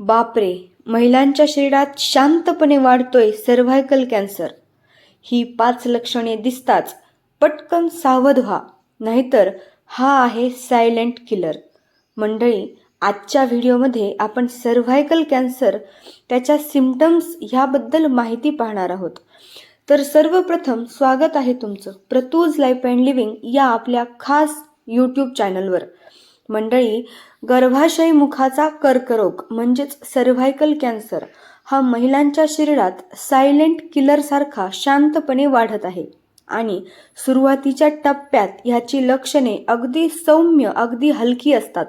बापरे महिलांच्या शरीरात शांतपणे वाढतोय सर्व्हायकल कॅन्सर ही पाच लक्षणे दिसताच पटकन सावध व्हा नाहीतर हा आहे सायलेंट किलर मंडळी आजच्या व्हिडिओमध्ये आपण सर्व्हायकल कॅन्सर त्याच्या सिमटम्स ह्याबद्दल माहिती पाहणार आहोत. तर सर्वप्रथम स्वागत आहे तुमचं प्रतूज लाईफ अँड लिव्हिंग या आपल्या खास यूट्यूब चॅनलवर मंडळी गर्भाशय मुखाचा कर्करोग म्हणजेच सर्व्हायकल कॅन्सर हा महिलांच्या शरीरात सायलेंट किलरसारखा शांतपणे वाढत आहे. आणि सुरुवातीच्या टप्प्यात ह्याची लक्षणे अगदी सौम्य अगदी हलकी असतात.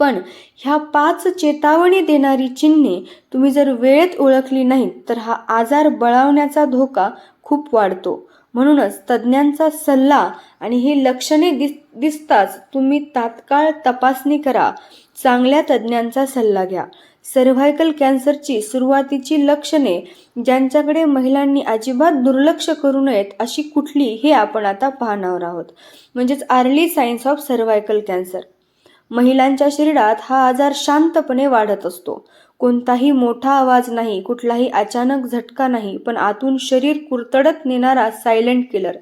पण ह्या पाच चेतावणी देणारी चिन्हे तुम्ही जर वेळेत ओळखली नाहीत तर हा आजार बळावण्याचा धोका खूप वाढतो. म्हणूनच तज्ज्ञांचा सल्ला आणि ही लक्षणे दिस दिसताच तुम्ही तात्काळ तपासणी करा. चांगल्या तज्ज्ञांचा सल्ला घ्या. सर्व्हायकल कॅन्सरची सुरुवातीची लक्षणे ज्यांच्याकडे महिलांनी अजिबात दुर्लक्ष करू नयेत अशी कुठली हे आपण आता पाहणार आहोत. म्हणजेच early signs of cervical cancer. महिलांच्या शरीरात हा आजार शांतपणे वाढत असतो. कोणताही मोठा आवाज नाही कुठलाही अचानक झटका नाही पण आतून शरीर कुरतडत नेणारा सायलेंट किलर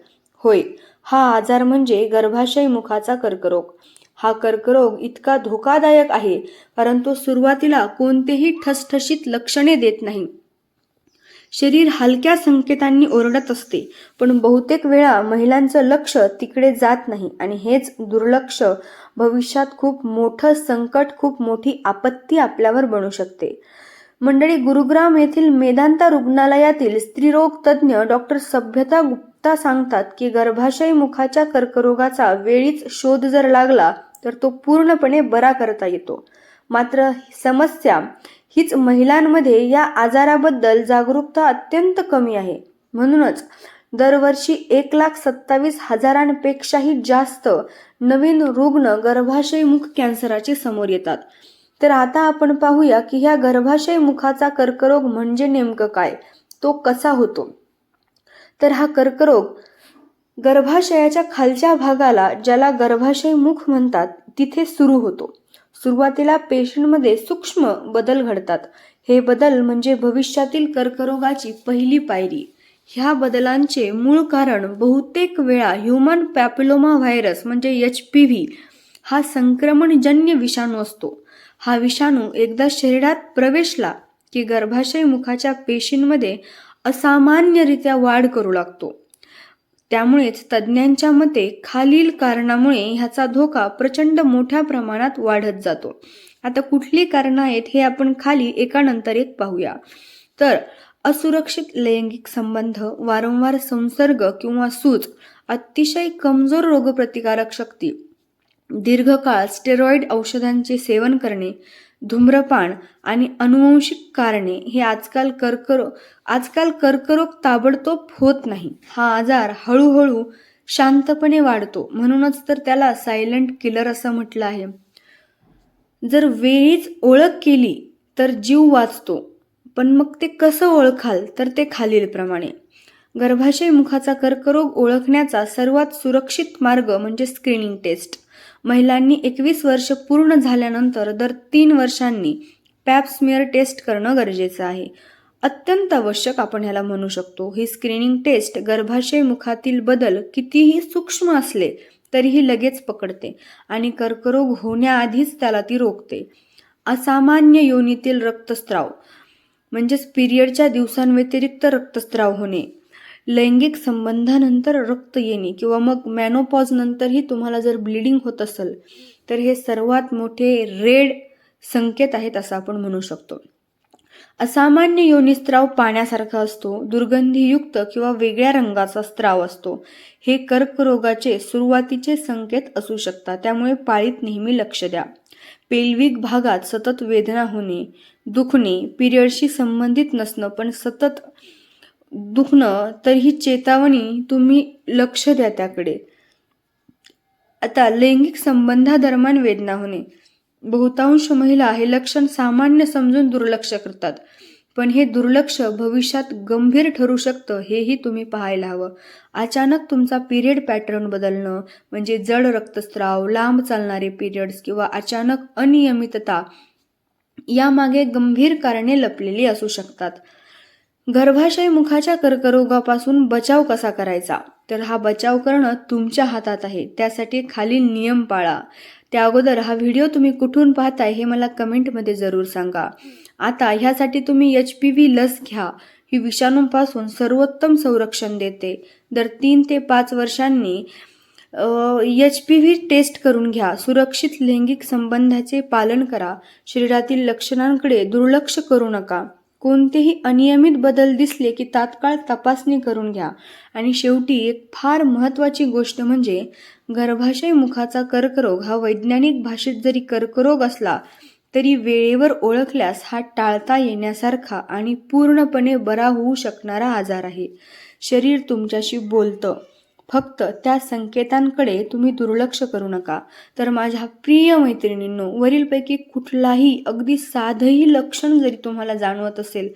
होय हा आजार म्हणजे गर्भाशय मुखाचा कर्करोग. हा कर्करोग इतका धोकादायक आहे परंतु सुरुवातीला कोणतेही ठसठशीत लक्षणे देत नाही. शरीर हलक्या संकेतांनी ओरडत असते पण बहुतेक वेळा महिलांचं लक्ष तिकडे जात नाही आणि हेच दुर्लक्ष भविष्यात खूप मोठं संकट खूप मोठी आपत्ती आपल्यावर बनू शकते. मंडळी गुरुग्राम येथील मेदांता रुग्णालयातील स्त्रीरोग तज्ज्ञ डॉक्टर सभ्यता गुप्ता सांगतात की गर्भाशय मुखाच्या कर्करोगाचा वेळीच शोध जर लागला तर तो पूर्णपणे बरा करता येतो. मात्र समस्या हीच महिलांमध्ये या आजाराबद्दल जागरूकता अत्यंत कमी आहे. म्हणूनच दरवर्षी एक लाख सत्तावीस हजारांपेक्षाही जास्त नवीन रुग्ण गर्भाशयमुख कॅन्सराचे समोर येतात. तर आता आपण पाहूया की ह्या गर्भाशयमुखाचा कर्करोग म्हणजे नेमकं काय? तो कसा होतो? तर हा कर्करोग गर्भाशयाच्या खालच्या भागाला ज्याला गर्भाशयमुख म्हणतात तिथे सुरू होतो. सुरुवातीला पेशंटमध्ये सूक्ष्म बदल घडतात. हे बदल म्हणजे भविष्यातील कर्करोगाची पहिली पायरी. ह्या बदलांचे मूळ कारण बहुतेक वेळा ह्युमन पॅपिलोमा व्हायरस म्हणजे एच पी व्ही हा संक्रमणजन्य विषाणू असतो. हा विषाणू एकदा शरीरात प्रवेशला की गर्भाशय मुखाच्या पेशींमध्ये असामान्यरित्या वाढ करू लागतो. त्यामुळेच तज्ज्ञांच्या मते खालील कारणामुळे ह्याचा धोका प्रचंड मोठ्या प्रमाणात वाढत जातो. आता कुठली कारणं आहेत हे आपण खाली एकानंतर एक पाहूया. तर असुरक्षित लैंगिक संबंध वारंवार संसर्ग किंवा सूज अतिशय कमजोर रोगप्रतिकारक शक्ती दीर्घकाळ स्टेरॉइड औषधांचे सेवन करणे धूम्रपान आणि अनुवंशिक कारणे हे आजकाल कर्करोग आजकाल कर्करोग ताबडतोब होत नाही. हा आजार हळूहळू शांतपणे वाढतो. म्हणूनच तर त्याला सायलेंट किलर असं म्हटलं आहे. जर वेळीच ओळख केली तर जीव वाचतो. पण मग ते कसं ओळखाल? तर ते खालीलप्रमाणे. गर्भाशय मुखाचा कर्करोग ओळखण्याचा सर्वात सुरक्षित मार्ग म्हणजे स्क्रीनिंग टेस्ट. महिलांनी एकवीस वर्ष पूर्ण झाल्यानंतर दर तीन वर्षांनी पॅपस्मिअर टेस्ट करणं गरजेचं आहे. अत्यंत आवश्यक आपण ह्याला म्हणू शकतो. ही स्क्रीनिंग टेस्ट गर्भाशय मुखातील बदल कितीही सूक्ष्म असले तरीही लगेच पकडते आणि कर्करोग होण्याआधीच त्याला ती रोखते. असामान्य योनीतील रक्तस्राव म्हणजेच पिरियडच्या दिवसांव्यतिरिक्त रक्तस्राव होणे लैंगिक संबंधानंतर रक्त येणे किंवा मग मॅनोपॉजनंतरही तुम्हाला जर ब्लिडिंग होत असेल तर हे सर्वात मोठे रेड संकेत आहेत असं आपण म्हणू शकतो. असामान्य योनिस्त्राव पाण्यासारखा असतो दुर्गंधीयुक्त किंवा वेगळ्या रंगाचा स्त्राव असतो. हे कर्करोगाचे सुरुवातीचे संकेत असू शकतात त्यामुळे पाळीत नेहमी लक्ष द्या. पेल्विक भागात सतत वेदना होणे दुखणे पिरियडशी संबंधित नसणं पण सतत दुखणं तर ही चेतावणी तुम्ही लक्ष द्या त्याकडे. आता लैंगिक संबंधादरम्यान वेदना होणे. बहुतांश महिला हे लक्षण सामान्य समजून दुर्लक्ष करतात. पण हे दुर्लक्ष भविष्यात गंभीर ठरू शकतं हेही तुम्ही पाहायला हवं. अचानक तुमचा पिरियड पॅटर्न बदलणं म्हणजे जड रक्तस्राव लांब चालणारे पिरियड्स किंवा अचानक अनियमितता यामागे गंभीर कारणे लपलेली असू शकतात. गर्भाशय मुखाच्या कर्करोगापासून बचाव कसा करायचा? तर हा बचाव करणं तुमच्या हातात आहे. त्यासाठी खालील नियम पाळा. त्या अगोदर हा व्हिडिओ तुम्ही कुठून पाहताय हे मला कमेंटमध्ये जरूर सांगा. आता ह्यासाठी तुम्ही एच पी व्ही लस घ्या. ही विषाणूंपासून सर्वोत्तम संरक्षण देते. दर तीन ते पाच वर्षांनी एच पी व्ही टेस्ट करून घ्या. सुरक्षित लैंगिक संबंधाचे पालन करा. शरीरातील लक्षणांकडे दुर्लक्ष करू नका. कोणतेही अनियमित बदल दिसले की तात्काळ तपासणी करून घ्या. आणि शेवटी एक फार महत्त्वाची गोष्ट म्हणजे गर्भाशय मुखाचा कर्करोग हा वैज्ञानिक भाषेत जरी कर्करोग असला तरी वेळेवर ओळखल्यास हा टाळता येण्यासारखा आणि पूर्णपणे बरा होऊ शकणारा आजार आहे. शरीर तुमच्याशी बोलतं. फक्त त्या संकेतांकडे तुम्ही दुर्लक्ष करू नका. तर माझ्या प्रिय मैत्रिणींनो वरीलपैकी कुठलाही अगदी साधंही लक्षण जरी तुम्हाला जाणवत असेल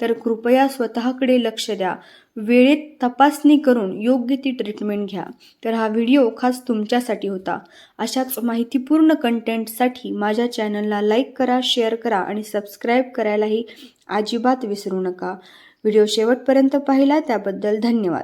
तर कृपया स्वतःकडे लक्ष द्या. वेळेत तपासणी करून योग्य ती ट्रीटमेंट घ्या. तर हा व्हिडिओ खास तुमच्यासाठी होता. अशाच माहितीपूर्ण कंटेंटसाठी माझ्या चॅनलला लाईक करा शेअर करा आणि सबस्क्राईब करायलाही अजिबात विसरू नका. व्हिडिओ शेवटपर्यंत पाहिला त्याबद्दल धन्यवाद.